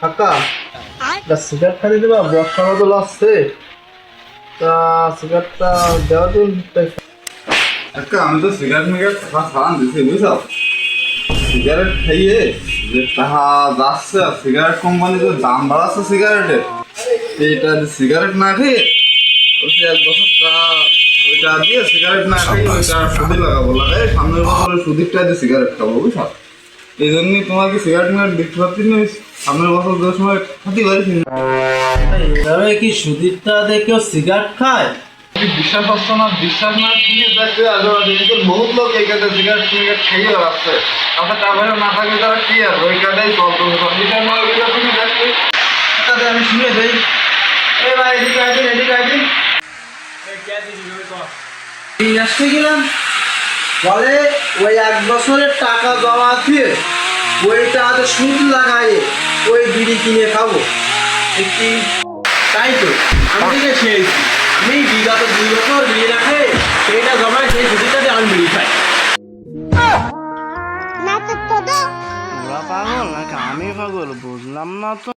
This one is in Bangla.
কাকা একটা সিগারেট খালি দেবা বর্ষা মতো লাগছে। তা সিগারেটটা দেওয়া দিন একটা আমি তো সিগারেট মিগারেট খাওয়া সারান দিছি বুঝছ? সিগারেট খাইয়ে যে টাকা যাচ্ছে সিগারেট কোম্পানি যে দাম বাড়াচ্ছে সিগারেটের এইটা যে সিগারেট না খেয়ে বলছি এক বছর টাকা ওইটা দিয়ে সিগারেট না খেয়ে ওইটা সুদি লাগাবো। লাগাই সামনের বছরে সুদিরটা দিয়ে সিগারেট খাব বুঝছ? এই জন্যই তোমাকে সিগারেট মিগারেট দেখতে পাচ্ছি না? সামনের বছর যে সময় খাতে পারিস না এভাবে কি সুদীরটা দিয়ে কেউ সিগারেট খায়? বিশ্বাস হচ্ছে না? বিশ্বাস না কিনে দেখবে? আজে কিন্তু বহুত লোক এই কাজে সিগারেট সিগারেট খেয়ে আসছে আপনার টাকা না থাকলে তারা কি আর? ওই কাজেই চলতে। ওই কাজে তুমি দেখবে। আমি শুনে যাই। এই ভাই এদিকে আসেন এদিকে আসেন এই আসতে গেলাম। বলে ওই এক বছরের টাকা জমা দিয়ে ওইটা টাকাতে সুদ লাগাই ওই বিড়ি কিনে খাব। একটি তাই তো আমি থেকে খেয়েছি। আমি বিগত দুই বছর বিড়ি রাখে সেইটা জমায় সেই ছুটিটাতে আমি বিড়ি খাই। পাগল নাকি? আমি পাগল বুঝলাম না তো।